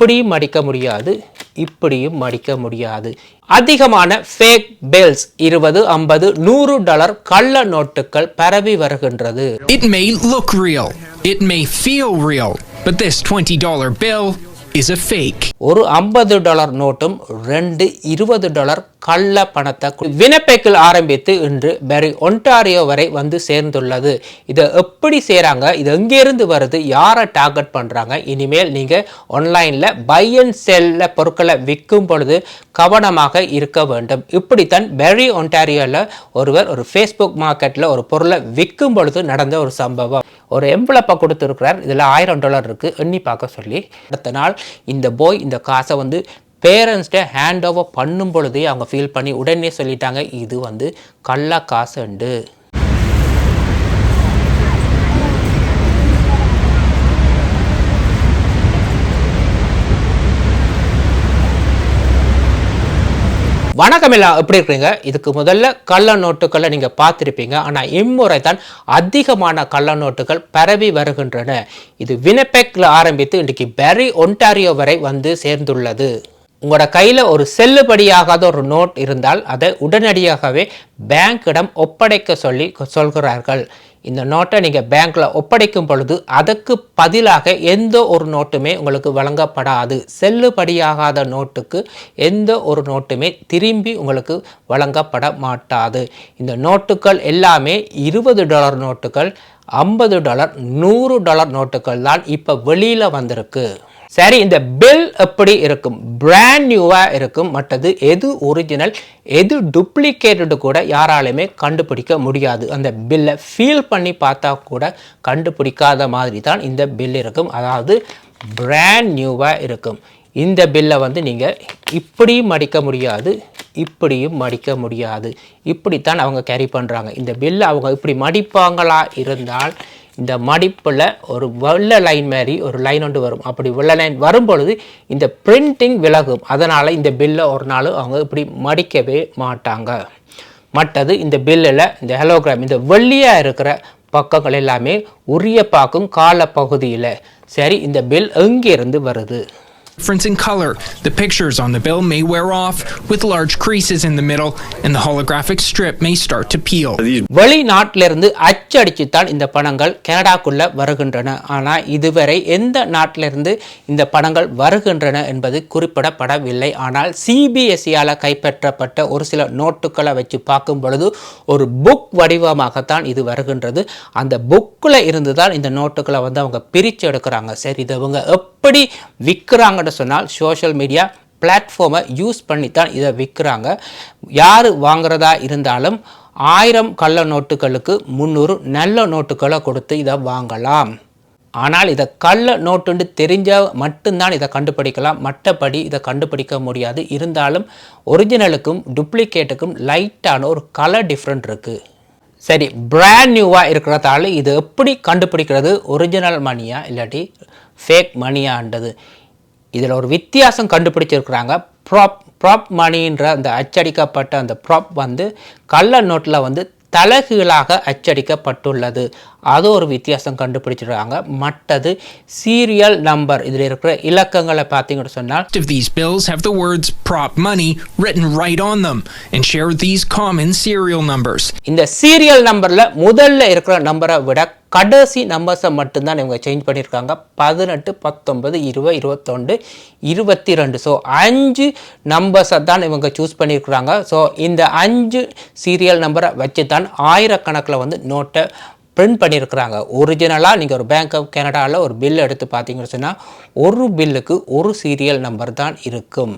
இப்படியும் மடிக்க முடியாது இப்படியும் மடிக்க முடியாது. அதிகமான ஃபேக் பெல்ஸ் இருபது ஐம்பது நூறு டாலர் கள்ள நோட்டுகள் பரவி வருகின்றது. It may look real, it may feel real, but this $20 bill is a fake. ஒரு ஐம்பது டாலர் நோட்டும் ரெண்டு இருபது டாலர் கள்ள பணத்தை வினப்பேக்கில் ஆரம்பித்து இன்று பெரி ஒன்டாரியோ வரை வந்து சேர்ந்துள்ளது. இதை எப்படி செய்கிறாங்க இது எங்கேருந்து வருது? யாரை டார்கெட் பண்ணுறாங்க இனிமேல் நீங்கள் ஆன்லைனில் பை அண்ட் செல்ல பொருட்களை விற்கும் பொழுது கவனமாக இருக்க வேண்டும். இப்படித்தான் பெரி ஒன்டாரியோவில் ஒருவர் ஒரு ஃபேஸ்புக் மார்க்கெட்டில் ஒரு பொருளை விற்கும் பொழுது நடந்த ஒரு சம்பவம். ஒரு எம்பளப்பை கொடுத்துருக்கிறார். இதில் ஆயிரம் டாலர் இருக்குது எண்ணி பார்க்க சொல்லி. அடுத்த நாள் இந்த போய் இந்த காசை வந்து பேரண்ட்ஸ்கிட்ட ஹேண்ட் ஓவர் பண்ணும் பொழுதே அவங்க ஃபீல் பண்ணி உடனே சொல்லிட்டாங்க இது வந்து கள்ள காசுண்டு வணக்கம் எல்லாம் எப்படி இருக்கிறீங்க? இதுக்கு முதல்ல கள்ள நோட்டுகளை நீங்கள் பார்த்துருப்பீங்க. ஆனால் இம்முறை தான் அதிகமான கள்ள நோட்டுகள் பரவி வருகின்றன. இது வினபெக்கில் ஆரம்பித்து இன்றைக்கு பெரி ஒன்டாரியோ வரை வந்து சேர்ந்துள்ளது. உங்களோட கையில் ஒரு செல்லுபடியாகாத ஒரு நோட் இருந்தால் அதை உடனடியாகவே பேங்க்கிடம் ஒப்படைக்க சொல்லி சொல்கிறார்கள். இந்த நோட்டை நீங்கள் பேங்க்கில் ஒப்படைக்கும் பொழுது அதற்கு பதிலாக எந்த ஒரு நோட்டுமே உங்களுக்கு வழங்கப்படாது. செல்லுபடியாகாத நோட்டுக்கு எந்த ஒரு நோட்டுமே திரும்பி உங்களுக்கு வழங்கப்பட மாட்டாது. இந்த நோட்டுகள் எல்லாமே இருபது டாலர் நோட்டுகள் ஐம்பது டாலர் நூறு டாலர் நோட்டுகள் தான் இப்போ வெளியில் வந்திருக்கு. சரி இந்த பில் எப்படி இருக்கும்? பிராண்ட் நியூவாக இருக்கும். மற்றது எது ஒரிஜினல் எது டூப்ளிகேட்டடு கூட யாராலுமே கண்டுபிடிக்க முடியாது. அந்த பில்லை ஃபீல் பண்ணி பார்த்தா கூட கண்டுபிடிக்காத மாதிரி தான் இந்த பில் இருக்கும். அதாவது பிராண்ட் நியூவாக இருக்கும். இந்த பில்லை வந்து நீங்கள் இப்படியும் மடிக்க முடியாது இப்படியும் மடிக்க முடியாது. இப்படித்தான் அவங்க கேரி பண்ணுறாங்க இந்த பில்லை அவங்க இப்படி மடிப்பாங்களா? இருந்தால் இந்த மடிப்பில் ஒரு வெள்ளை லைன் மாதிரி ஒரு லைன் ஒன்று வரும். அப்படி வெள்ளை லைன் வரும் பொழுது இந்த பிரிண்டிங் விலகும். அதனால் இந்த பில்லை ஒரு நாள் அவங்க இப்படி மடிக்கவே மாட்டாங்க. மற்றது இந்த பில்லில் இந்த ஹெலோகிராம் இந்த வெள்ளியாக இருக்கிற பக்கங்கள் எல்லாமே உரிய பார்க்கும் கால பகுதியில் சரி இந்த பில் எங்கேருந்து வருது? Difference in color. The pictures on the bill may wear off with large creases in the middle, and the holographic strip may start to peel. வெளிநாட்டிலிருந்து அச்சடித்து தான் இந்த பணங்கள் கனடாக்குள்ள வருகின்றன ஆனால் இதுவரை எந்த நாட்டிலிருந்து இந்த பணங்கள் வருகின்றன என்பது குறிப்பிடப்படவில்லை ஆனால் சிபிஎஸ்சியால் கைப்பற்றப்பட்ட ஒரு சில நோட்டுகளை வச்சு பார்க்கும் பொழுது ஒரு புக் வடிவமாகத்தான் இது வருகின்றது அந்த புக்கில் இருந்து தான் இந்த நோட்டுகளை வந்து அவங்க பிரித்து எடுக்கிறாங்க சரி இதை அவங்க எப்படி விற்கிறாங்கன்னு சொன்னால் சோஷியல் மீடியா பிளாட்ஃபார்மை யூஸ் பண்ணி தான் இதை விற்கிறாங்க. யார் வாங்குறதா இருந்தாலும் ஆயிரம் கள்ள நோட்டுகளுக்கு முந்நூறு நல்ல நோட்டுகளை கொடுத்து இதை வாங்கலாம். ஆனால் இதை கள்ள நோட்டுன்னு தெரிஞ்சால் மட்டும்தான் இதை கண்டுபிடிக்கலாம். மற்றபடி இதை கண்டுபிடிக்க முடியாது. இருந்தாலும் ஒரிஜினலுக்கும் டூப்ளிகேட்டுக்கும் லைட்டான ஒரு கலர் டிஃப்ரெண்ட் இருக்குது சரி பிராண்ட் நியூவாக இருக்கிறதால இது எப்படி கண்டுபிடிக்கிறது? ஒரிஜினல் மணியா இல்லாட்டி ஃபேக் மணியான்றது இதில் ஒரு வித்தியாசம் கண்டுபிடிச்சிருக்கிறாங்க. ப்ராப் ப்ராப் மணின்ற அந்த அச்சடிக்கப்பட்ட அந்த ப்ராப் வந்து கள்ள நோட்டில் வந்து தலகீழாக அச்சடிக்கப்பட்டுள்ளது. அது ஒரு வித்தியாசம் கண்டுபிடிச்சிருக்காங்க மற்றது சீரியல் நம்பர் இதில் இருக்கிற இலக்கங்களை பார்த்தீங்கன்னு சொன்னால் of these bills have the words prop money written right on them and share these common serial numbers. இந்த சீரியல் நம்பரில் முதல்ல இருக்கிற நம்பரை விட கடைசி நம்பர்ஸை மட்டும்தான் இவங்க சேஞ்ச் பண்ணியிருக்காங்க. பதினெட்டு பத்தொன்பது இருபது இருபத்தொண்டு இருபத்தி ரெண்டு ஸோ அஞ்சு நம்பர்ஸை தான் இவங்க சூஸ் பண்ணியிருக்கிறாங்க. ஸோ இந்த அஞ்சு சீரியல் நம்பரை வச்சு தான் ஆயிரக்கணக்கில் வந்து நோட்டை பிரிண்ட் பண்ணியிருக்கிறாங்க. ஒரிஜினலாக நீங்கள் ஒரு பேங்க் ஆஃப் கனடாவில் ஒரு பில் எடுத்து பார்த்தீங்கன்னு சொன்னால் ஒரு பில்லுக்கு ஒரு சீரியல் நம்பர் தான் இருக்கும்.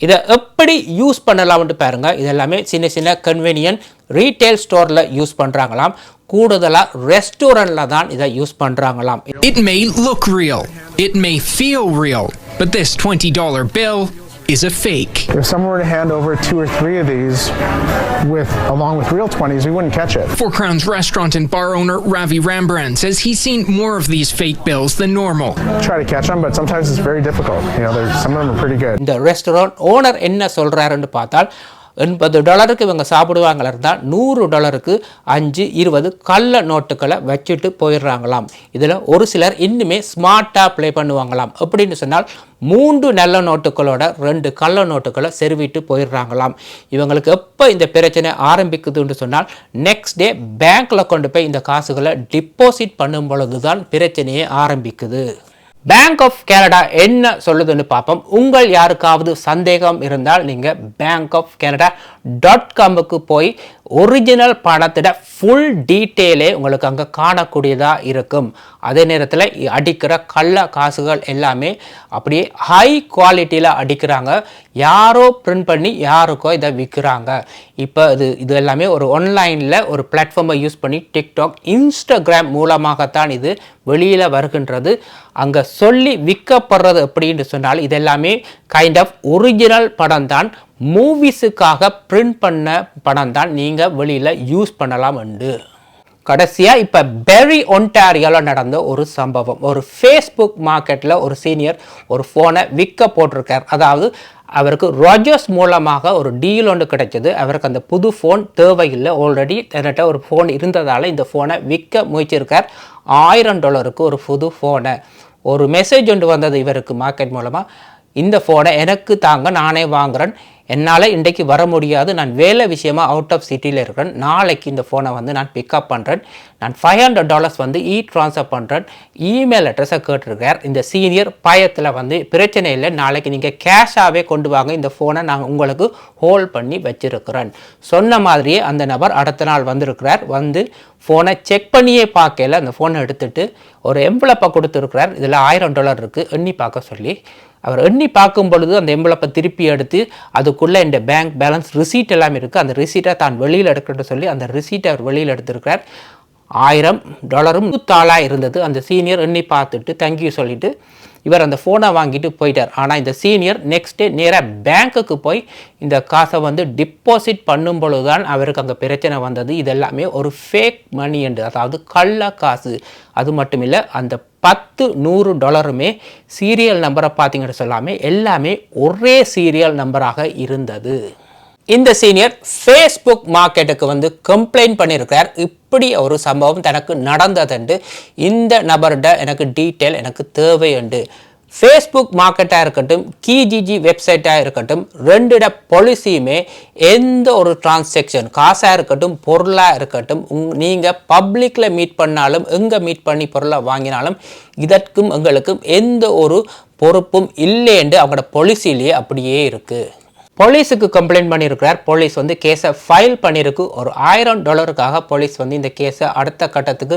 இதை எப்படி யூஸ் பண்ணலாம்னு பாருங்கள் இதெல்லாமே சின்ன சின்ன கன்வீனியன்ட் ரீட்டைல் ஸ்டோரில் யூஸ் பண்ணுறாங்களாம் கூடுதலாக ரெஸ்டாரண்ட்டில் தான் இதை யூஸ் பண்ணுறாங்களாம் It may look real, it may feel real, but this $20 bill is a fake. If someone were to hand over two or three of these with along with real 20s, we wouldn't catch it. Four Crowns restaurant and bar owner Ravi Rambran says he's seen more of these fake bills than normal. Try to catch them, but sometimes it's very difficult. You know, there's, some of them are pretty good. இந்த restaurant owner என்ன சொல்கிறாருன்னு பார்த்தால் எண்பது டாலருக்கு இவங்க சாப்பிடுவாங்களா இருந்தால் நூறு டாலருக்கு அஞ்சு இருபது கள்ள நோட்டுகளை வச்சுட்டு போயிடுறாங்களாம். இதில் ஒரு சிலர் இன்னுமே ஸ்மார்ட்டாக ப்ளே பண்ணுவாங்களாம். அப்படின்னு சொன்னால் மூன்று நல்ல நோட்டுகளோட ரெண்டு கள்ள நோட்டுகளை செருவிட்டு போயிடுறாங்களாம். இவங்களுக்கு எப்போ இந்த பிரச்சனை ஆரம்பிக்குதுன்னு சொன்னால் நெக்ஸ்ட் டே பேங்க்கில் கொண்டு போய் இந்த காசுகளை டிபாசிட் பண்ணும் பொழுது தான் பிரச்சனையே ஆரம்பிக்குது. பேங்க் ஆஃப் கனடா என்ன சொல்லுதுன்னு பார்ப்போம். உங்கள் யாருக்காவது சந்தேகம் இருந்தால் நீங்கள் பேங்க் ஆஃப் கனடா டாட் காமுக்கு போய் ஒரிஜினல் பணத்திட ஃபுல் டீட்டெயிலே உங்களுக்கு அங்கே காணக்கூடியதாக இருக்கும். அதே நேரத்தில் அடிக்கிற கள்ள காசுகள் எல்லாமே அப்படியே ஹை குவாலிட்டியில் அடிக்கிறாங்க. யாரோ பிரிண்ட் பண்ணி யாருக்கோ இதை விற்கிறாங்க இப்போ இது இது எல்லாமே ஒரு ஆன்லைனில் ஒரு பிளாட்ஃபார்மை யூஸ் பண்ணி டிக்டாக் இன்ஸ்டாகிராம் மூலமாகத்தான் இது வெளியில் வருகின்றது. அங்கே சொல்லி விற்கப்படுறது அப்படின்னு சொன்னால் இதெல்லாமே கைண்ட் ஆஃப் ஒரிஜினல் படம் தான் மூவிஸுக்காக பிரிண்ட் பண்ண படம் தான் நீங்கள் வெளியில் யூஸ் பண்ணலாம் உண்டு. கடைசியாக இப்போ பெரி ஒன்டாரியோவில் நடந்த ஒரு சம்பவம். ஒரு ஃபேஸ்புக் மார்க்கெட்டில் ஒரு சீனியர் ஒரு ஃபோனை விற்க போட்டிருக்கார். அதாவது அவருக்கு ராஜர்ஸ் மூலமாக ஒரு டீல் ஒன்று கிடைச்சது. அவருக்கு அந்த புது ஃபோன் தேவையில்லை. ஆல்ரெடி தன்னிட்ட ஒரு ஃபோன் இருந்ததால் இந்த ஃபோனை விற்க முயற்சிருக்கார் ஆயிரம் டாலருக்கு ஒரு புது ஃபோனை ஒரு மெசேஜ் ஒன்று வந்தது இவருக்கு மார்க்கெட் மூலமாக இந்த ஃபோனை எனக்கு தாங்க நானே வாங்குறேன். என்னால் இன்றைக்கு வர முடியாது. நான் வேலை விஷயமாக அவுட் ஆஃப் சிட்டியில் இருக்கிறேன். நாளைக்கு இந்த ஃபோனை வந்து நான் பிக்கப் பண்ணுறேன் நான் ஃபைவ் ஹண்ட்ரட் டாலர்ஸ் வந்து இ ட்ரான்ஸ்ஃபர் பண்ணுறேன் இமெயில் அட்ரஸை கேட்டிருக்கார். இந்த சீனியர் பயத்தில் வந்து பிரச்சனை இல்லை. நாளைக்கு நீங்கள் கேஷாகவே கொண்டு வாங்க. இந்த ஃபோனை நான் உங்களுக்கு ஹோல்ட் பண்ணி வச்சுருக்கிறேன். சொன்ன மாதிரியே அந்த நபர் அடுத்த நாள் வந்திருக்கிறார். வந்து ஃபோனை செக் பண்ணியே பார்க்கல. அந்த ஃபோனை எடுத்துகிட்டு ஒரு எம்பளப்பை கொடுத்துருக்கிறார். இதில் ஆயிரம் டாலர் இருக்குது எண்ணி பார்க்க சொல்லி அவர் எண்ணி பார்க்கும் பொழுது அந்த எம்பளப்பை திருப்பி எடுத்து அதுக்குள்ளே இந்த பேங்க் பேலன்ஸ் ரிசீட் எல்லாம் இருக்குது அந்த ரிசீட்டை தான் வெளியில் எடுக்கணும்னு சொல்லி அந்த ரிசீட்டை அவர் வெளியில் எடுத்திருக்கிறார். ஆயிரம் டாலரும் நூத்தாளாக இருந்தது. அந்த சீனியர் எண்ணி பார்த்துட்டு தேங்க்யூ சொல்லிட்டு இவர் அந்த ஃபோனை வாங்கிட்டு போயிட்டார். ஆனால் இந்த சீனியர் நெக்ஸ்ட் டே நேராக பேங்க்குக்கு போய் இந்த காசை வந்து டிபாசிட் பண்ணும் பொழுது தான் அவருக்கு அங்கே பிரச்சனை வந்தது. இதெல்லாமே ஒரு ஃபேக் மணி என்று அதாவது கள்ள காசு. அது மட்டும் இல்லை அந்த பத்து நூறு டாலருமே சீரியல் நம்பரை பார்த்தீங்கன்னு சொல்லாமே எல்லாமே ஒரே சீரியல் நம்பராக இருந்தது. இந்த சீனியர் ஃபேஸ்புக் மார்க்கெட்டுக்கு வந்து கம்ப்ளைண்ட் பண்ணியிருக்கிறார் இப்படி ஒரு சம்பவம் தனக்கு நடந்ததுண்டு இந்த நபர்கிட்ட எனக்கு டீட்டெயில் எனக்கு தேவையுண்டு. ஃபேஸ்புக் மார்க்கெட்டாக இருக்கட்டும் கிஜிஜி வெப்சைட்டாக இருக்கட்டும் ரெண்டிட பாலிசியுமே எந்த ஒரு டிரான்சாக்ஷன் காசாக இருக்கட்டும் பொருளாக இருக்கட்டும் உங் நீங்கள் பப்ளிக்கில் மீட் பண்ணாலும் எங்கே மீட் பண்ணி பொருளை வாங்கினாலும் இதற்கும் எங்களுக்கும் எந்த ஒரு பொறுப்பும் இல்லைன்னு அவங்களோட பொலிசிலேயே அப்படியே இருக்குது போலீஸுக்கு கம்ப்ளைண்ட் பண்ணியிருக்கிறார். போலீஸ் வந்து கேஸை ஃபைல் பண்ணியிருக்கு. ஒரு ஆயிரம் டாலருக்காக போலீஸ் வந்து இந்த கேஸை அடுத்த கட்டத்துக்கு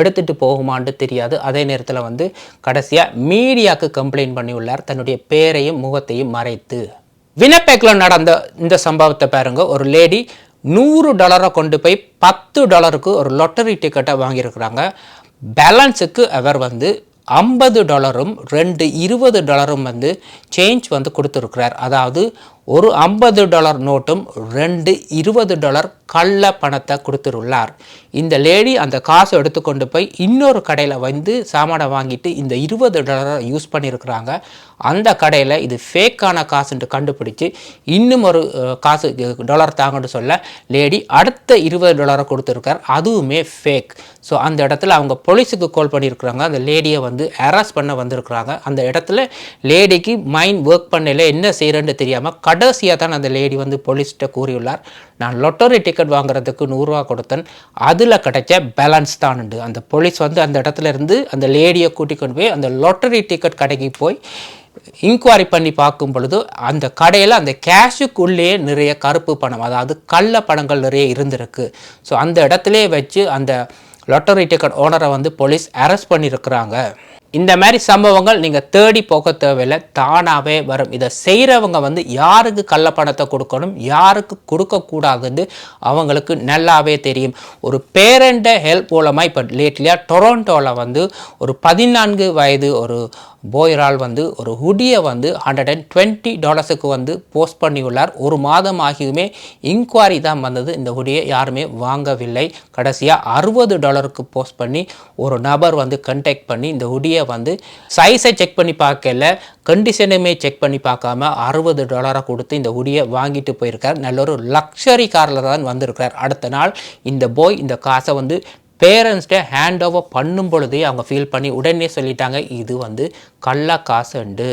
எடுத்துகிட்டு போகுமான்னு தெரியாது. அதே நேரத்தில் வந்து கடைசியாக மீடியாவுக்கு கம்ப்ளைண்ட் பண்ணியுள்ளார். தன்னுடைய பேரையும் முகத்தையும் மறைத்து. வினப்பேக்கில் நடந்த இந்த சம்பவத்தை பாருங்க. ஒரு லேடி நூறு டாலரை கொண்டு போய் பத்து டாலருக்கு ஒரு லொட்டரி டிக்கெட்டை வாங்கியிருக்கிறாங்க. பேலன்ஸுக்கு அவர் வந்து ஐம்பது டாலரும் ரெண்டு இருபது டாலரும் வந்து சேஞ்ச் வந்து கொடுத்துருக்கிறார். அதாவது ஒரு ஐம்பது டாலர் நோட்டும் ரெண்டு இருபது டாலர் கள்ள பணத்தை கொடுத்துருள்ளார். இந்த லேடி அந்த காசை எடுத்துக்கொண்டு போய் இன்னொரு கடையில் வந்து சாமானை வாங்கிட்டு இந்த இருபது டாலரை யூஸ் பண்ணியிருக்கிறாங்க. அந்த கடையில் இது ஃபேக்கான காசுன்ட்டு கண்டுபிடிச்சு இன்னும் ஒரு காசு டாலர் தாங்கன்னு சொல்ல லேடி அடுத்த இருபது டாலரை கொடுத்துருக்கார். அதுவுமே ஃபேக் ஸோ அந்த இடத்துல அவங்க போலீஸுக்கு கால் பண்ணியிருக்கிறாங்க. அந்த லேடியை வந்து ஹராஸ் பண்ண வந்திருக்கிறாங்க. அந்த இடத்துல லேடிக்கு மைண்ட் ஒர்க் பண்ணல என்ன செய்கிறேன்னு தெரியாமல் கடைசியாக தான் அந்த லேடி வந்து போலீஸ்கிட்ட கூறியுள்ளார். நான் லொட்டரி டிக்கெட் வாங்குறதுக்கு நூறுரூவா கொடுத்தேன். அதில் கிடைச்ச பேலன்ஸ் தான் உண்டு. அந்த போலீஸ் வந்து அந்த இடத்துல இருந்து அந்த லேடியை கூட்டிக் கொண்டு போய் அந்த லொட்டரி டிக்கெட் கடைக்கு போய் இன்குவாரி பண்ணி பார்க்கும் பொழுது அந்த கடையில் அந்த கேஷுக்குள்ளேயே நிறைய கருப்பு பணம் அதாவது கள்ள பணங்கள் நிறைய இருந்திருக்கு. ஸோ அந்த இடத்துலயே வச்சு அந்த லொட்டரி டிக்கெட் ஓனரை வந்து போலீஸ் அரெஸ்ட் பண்ணியிருக்கிறாங்க இந்த மாதிரி சம்பவங்கள் நீங்கள் தேடி போக தேவையில்லை. தானாகவே வரும். இதை செய்கிறவங்க வந்து யாருக்கு கள்ளப்பணத்தை கொடுக்கணும் யாருக்கு கொடுக்கக்கூடாதுன்னு அவங்களுக்கு நல்லாவே தெரியும். ஒரு பேரண்ட ஹெல்ப் மூலமாக இப்போ லேட்லியாக டொரோண்டோவில் வந்து ஒரு பதினான்கு வயது ஒரு போயரால் வந்து ஒரு ஹுடியை வந்து ஹண்ட்ரட் அண்ட் டுவெண்ட்டி டாலர்ஸுக்கு வந்து போஸ்ட் பண்ணியுள்ளார். ஒரு மாதம் ஆகியுமே இன்குவாரி தான் வந்தது. இந்த ஹுடியை யாருமே வாங்கவில்லை. கடைசியாக அறுபது டாலருக்கு போஸ்ட் பண்ணி ஒரு நபர் வந்து கண்டெக்ட் பண்ணி இந்த ஹுடியை வந்து சைஸை செக் பண்ணி பார்க்கல. கண்டிஷனுமே செக் பண்ணி பார்க்காம அறுபது டாலரை கொடுத்து இந்த ஹுடியை வாங்கிட்டு போயிருக்கார். நல்ல ஒரு லக்ஸரி காரில் தான் வந்திருக்கார் அடுத்த நாள் இந்த போய் இந்த காசை வந்து பேரண்ட்ஸ்கிட்ட ஹேண்ட் ஓவர் பண்ணும் பொழுதே அவங்க ஃபீல் பண்ணி உடனே சொல்லிட்டாங்க இது வந்து கள்ள காசுண்டு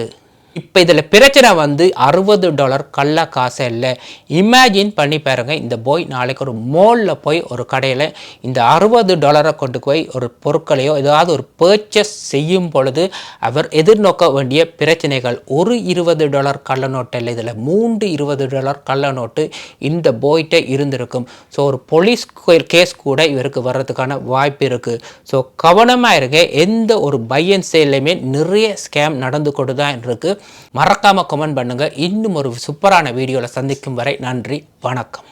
இப்போ இதில் பிரச்சனை வந்து அறுபது டாலர் கள்ள காசு இல்லை. இமேஜின் பண்ணி பாருங்கள் இந்த போய் நாளைக்கு ஒரு மோலில் போய் ஒரு கடையில் இந்த அறுபது டாலரை கொண்டு போய் ஒரு பொருட்களையோ ஏதாவது ஒரு பர்ச்சேஸ் செய்யும் பொழுது அவர் எதிர்நோக்க வேண்டிய பிரச்சனைகள் ஒரு இருபது டாலர் கள்ள நோட்டு இல்லை இதில் மூன்று இருபது டாலர் கள்ள நோட்டு இந்த போய்கிட்ட இருந்திருக்கும். ஸோ ஒரு போலீஸ் கேஸ் கூட இவருக்கு வர்றதுக்கான வாய்ப்பு இருக்குது ஸோ கவனமாக இருக்க எந்த ஒரு பையன் செயலையுமே நிறைய ஸ்கேம் நடந்து கொண்டு தான் இருக்குது மறக்காமல் கமெண்ட் பண்ணுங்கள் இன்னும் ஒரு சூப்பரான வீடியோவில் சந்திக்கும் வரை நன்றி வணக்கம்.